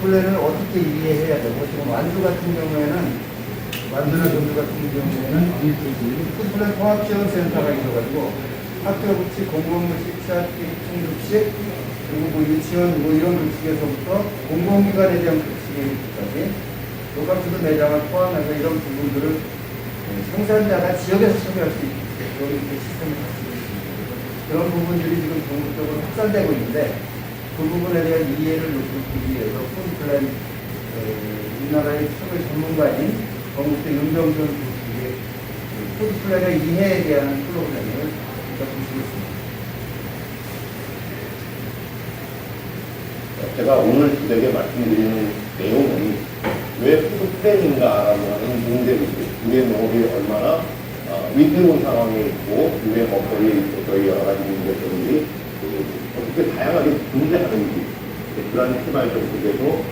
플랜을 어떻게 이해해야 되고 지금 완주 같은 경우에는 완주나 전주 같은 경우에는 푸드 플랜 통합 지원 센터가 있어가지고 학교 급식, 공공급식, 취학식, 충급식 그리고 뭐 유치원 뭐 이런 급식에서부터 공공기관에 대한 로컬 푸드 매장을 포함해서 이런 부분들을 네, 생산자가 지역에서 참여할 수 있도록 이렇게 시스템을 갖추고 있습니다. 그런 부분들이 지금 전국적으로 확산되고 있는데 그 부분에 대한 이해를 높이기 위해서 에, 우리나라의 최고의 전문가인 건국대 윤병준 교수의 그 푸드플랜의 이해에 대한 프로그램을 있습니다. 제가 오늘 주되게 말씀드리는 내용은 왜 푸드 플랜인가라는 하는 문제이죠. 우리의 농업이 얼마나 어, 위태로운 상황에 있고, 우리의 먹거리에 있어서 여러 가지 문제점들이 그, 어떻게 다양하게 존재하는지, 네, 그러한 시발적 속에서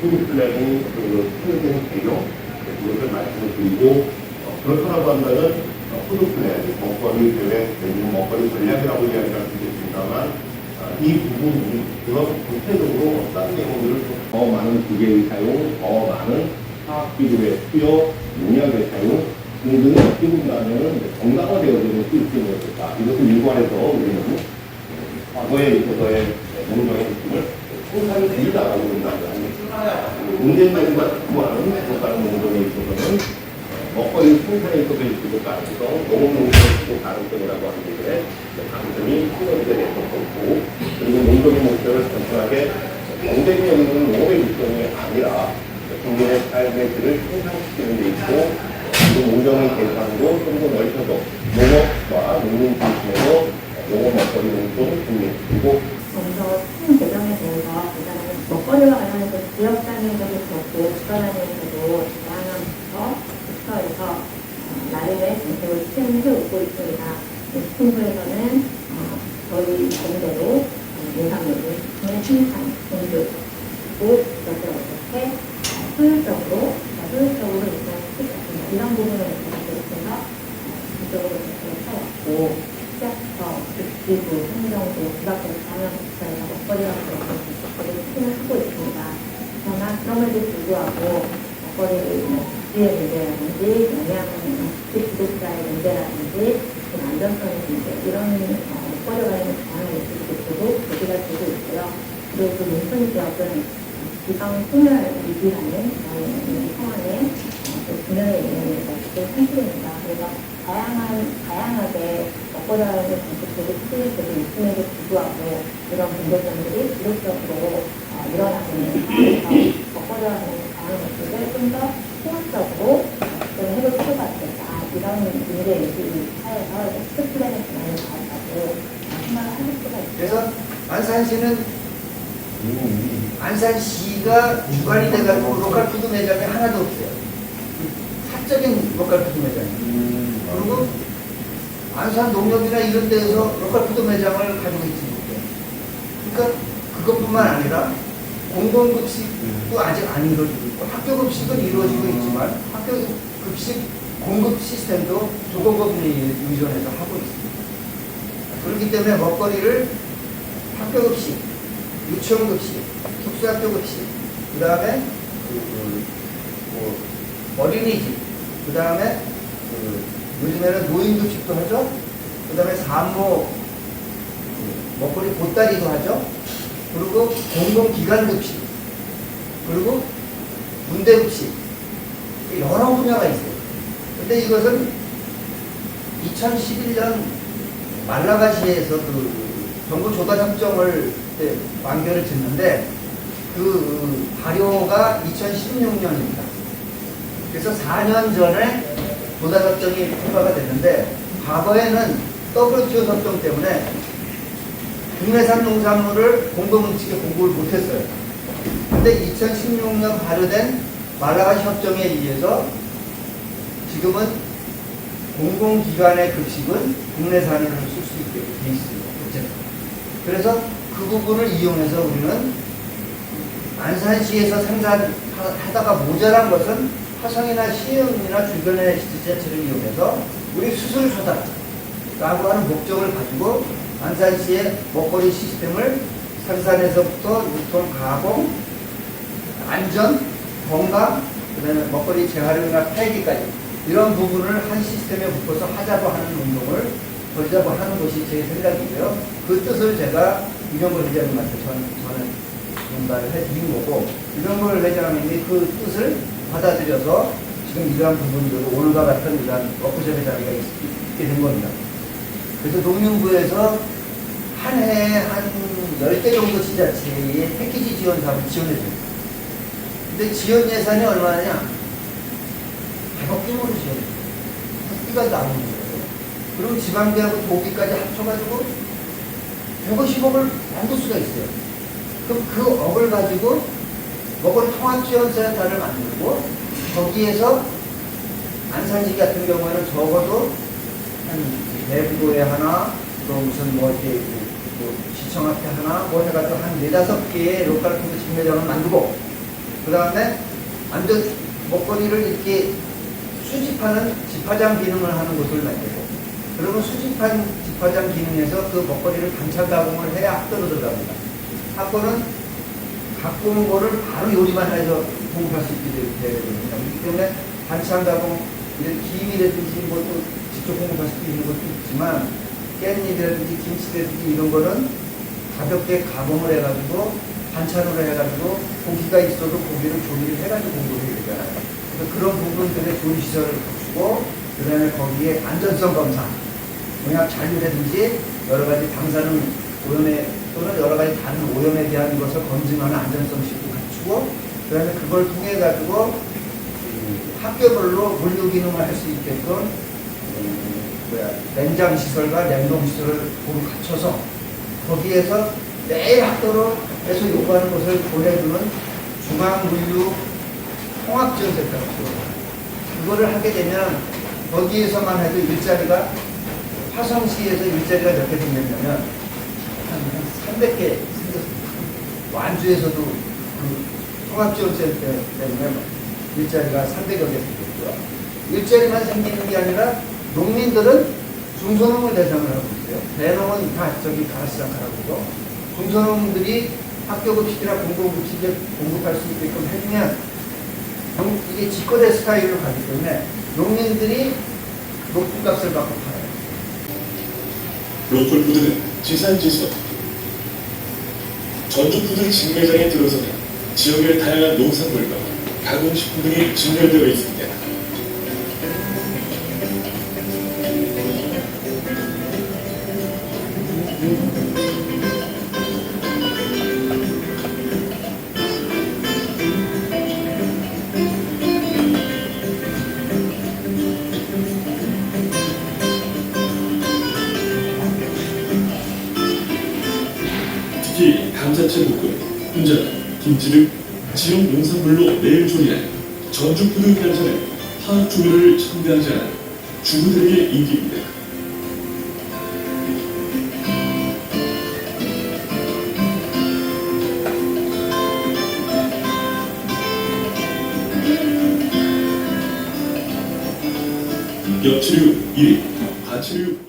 푸드 플랜이 그 통일된 배경, 네, 그것을 말씀을 드리고, 어, 그렇다고 한다면 어, 푸드 플랜, 먹거리 계획, 내지는 먹거리 전략이라고 이야기할 수 있겠습니다만, 아, 이 부분이 그런 구체적으로 어떤 내용들을 더 많은 기계의 사용, 더 많은 화학기술의 투여, 농약의 사용 등등이 어떻게 본다면 정당화되어지는 시스템이 었을까? 이것을 일관해서 우리는 어, 과거에 있어서의 농정의 느낌을 생산이 되리다라고 본다면 문제점과 구하는 국가는 농정에 있어서는. 먹거리 생산에 있어서 있을 가능성, 있을 가능성이라고 하는 것에 가능성이 크게 될것 같고, 그리고 농적인 목표를 단순하게 경쟁력 있는 농업의 일정이 아니라 국민의 삶의 질을 향상시키는 데 있고, 그리고 농정의 대상도 좀 더 넓혀서 농업과 농민 중심 먹거리 농촌 국민, 그리고 먼저 큰 배경에 대해서 보자면 먹거리와 관련해서 지역 단위에서도 그렇고 국가 단위에서도 다양한 부처에서 어, 나름의 정책을 시행해 오고 있습니다. 식품부에서는 어, 저희 정대로 예산으로 국내 생산, 공급, 그리고 이것을 어떻게 어, 효율적으로, 어, 효율적으로 일상시킬 것인가 이런 부분을 계속해서 이쪽으로 해왔고 시작부터 행정도 부각된 방향부터에서 먹거리와 관련된 정책들을 추진을 하고 있습니다. 그러나 그럼에도 불구하고 먹거리 뭐 주의 문제라든지 영양 부족자의 문제라든지 그 안전성의 문제 이런 어, 먹거리와 관련된 다양한 이슈들도 제기가 되고 있고요. 그리고 또 농촌 지역은 지방 소멸 위기라는 그런 상황에 어, 또 분명히 있는 것도 사실입니다. 그래서 다양한, 다양하게 먹거리와 관련된 정책들이 추진되고 있음에도 불구하고 이런 문제점들이 지속적으로 어, 일어나고 있는 상황에서 먹거리와 관련된 다양한 것들을 좀 더 통합적으로 접근을 해볼 필요가 있겠다. 이런 문제의식이 하에서 스플랜의 기반을 가지고 생각을 하실 수가 있습니다. 그래서 안산시는 안산시가 주관이 돼가지고 로컬 푸드 매장이 하나도 없어요. 사적인 로컬 푸드 매장이. 그리고 안산 농협이나 이런 데에서 로컬 푸드 매장을 가지고 있지 못해요. 그러니까 그것뿐만 아니라 공공급식도 아직 안 이루어지고 있고 학교급식은 이루어지고 있지만 학교급식 공급 시스템도 조공급에 의존해서 하고 있습니다. 그렇기 때문에 먹거리를 학교급식, 유치원급식, 특수학교급식, 그 다음에 그, 그, 뭐 어린이집, 그 다음에 그 요즘에는 노인급식도 하죠. 그 다음에 산모 그 먹거리 보따리도 하죠. 그리고 공공기관급식, 그리고 문대급식 여러 분야가 있어요. 근데 이것은 2011년 말라가시에서 그 정부 조달 협정을 완결을 짓는데 그 발효가 2016년입니다. 그래서 4년 전에 조달 협정이 통과가 됐는데 과거에는 WTO 협정 때문에 국내산 농산물을 공급 측에 공급을 못했어요. 근데 2016년 발효된 말라가시 협정에 의해서 지금은 공공기관의 급식은 국내산을 쓸 수 있게 돼 있습니다. 그래서 그 부분을 이용해서 우리는 안산시에서 생산하다가 모자란 것은 화성이나 시흥이나 주변의 지자체를 이용해서 우리 수술소다라고 하는 목적을 가지고 안산시의 먹거리 시스템을 생산에서부터 유통, 가공, 안전, 건강, 그다음에 먹거리 재활용이나 폐기까지 이런 부분을 한 시스템에 묶어서 하자고 하는 운동을 벌자고 하는 것이 제 생각이고요. 그 뜻을 제가 이병걸 회장님한테 전, 저는 전달을 해드린 거고 이병걸 회장님이 그 뜻을 받아들여서 지금 이러한 부분들로 오늘과 같은 이러한 워크숍의 자리가 있, 있게 된 겁니다. 그래서 농림부에서 한 해에 한 10개 정도 지자체에 패키지 지원 사업을 지원해줍니다. 근데 지원 예산이 얼마냐? 100억 규모로 지원해요. 학비가 나오는 거예요. 그리고 지방대하고 도기까지 합쳐가지고 150억을 만들 수가 있어요. 그럼 그 억을 가지고 먹거리 통합지원센터를 만들고 거기에서 안산시 같은 경우에는 적어도 한 내부도에 하나 또 무슨 뭐 이렇게 그- 그 시청 앞에 하나 뭐 해가지고 한 네다섯 개의 로컬 푸드 직매장을 만들고 그 다음에 완전 먹거리를 이렇게 수집하는 집화장 기능을 하는 곳을 만들고 그러면 수집한 집화장 기능에서 그 먹거리를 반찬 가공을 해야 학교로 들어갑니다. 학교는 갖고 온 거를 바로 요리만 해서 공급할 수 있게 되거든요. 그렇기 때문에 반찬 가공, 이런 김이라든지 뭐 또 직접 공급할 수도 있는 것도 있지만 깻잎이라든지 김치라든지 이런 거는 가볍게 가공을 해가지고 반찬으로 해가지고 고기가 있어도 고기를 조리를 해가지고 공급이 되잖아요. 그래서 그런 부분들의 조리 시설을 갖추고 그 다음에 거기에 안전성 검사, 농약 잔류라든지 여러 가지 방사능 오염에 또는 여러 가지 다른 오염에 대한 것을 검증하는 안전성 시도 갖추고 그다음에 그걸 통해 가지고 학교별로 물류 기능을 할 수 있게끔 음, 냉장 시설과 냉동 시설을 모두 갖춰서 거기에서 매일 학교로 해서 요구하는 것을 보내주는 중앙 물류 통합 지원 센터가 필요해요. 그거를 하게 되면 거기에서만 해도 일자리가 화성시에서 일자리가 몇 개 생겼냐면 한 300개 생겼습니다. 완주에서도 그 통합지원센터 때문에 일자리가 300여 개 생겼고요. 일자리만 생기는 게 아니라 농민들은 중소농을 대상으로 하고 있어요. 대농은 다 저기 가시장 가라고 중소농들이 학교급식이나 공공급식에 공급할 수 있게끔 해주면 农- 이게 직거래 스타일로 가기 때문에 농민들이 높은 값을 받고 팔아요. 로컬푸드는 지산지수 전주푸드 직매장에 들어서는 지역의 다양한 농산물과 가공식품 등이 진열되어 있습니다. 감자채 볶음, 훈전, 김치 등 지역 농산물로 매일 조리하여 전주푸드 편찬에 화학 조미료를 첨가하지 않은 주부들에게 인기입니다. 엽치류 1위, 과치류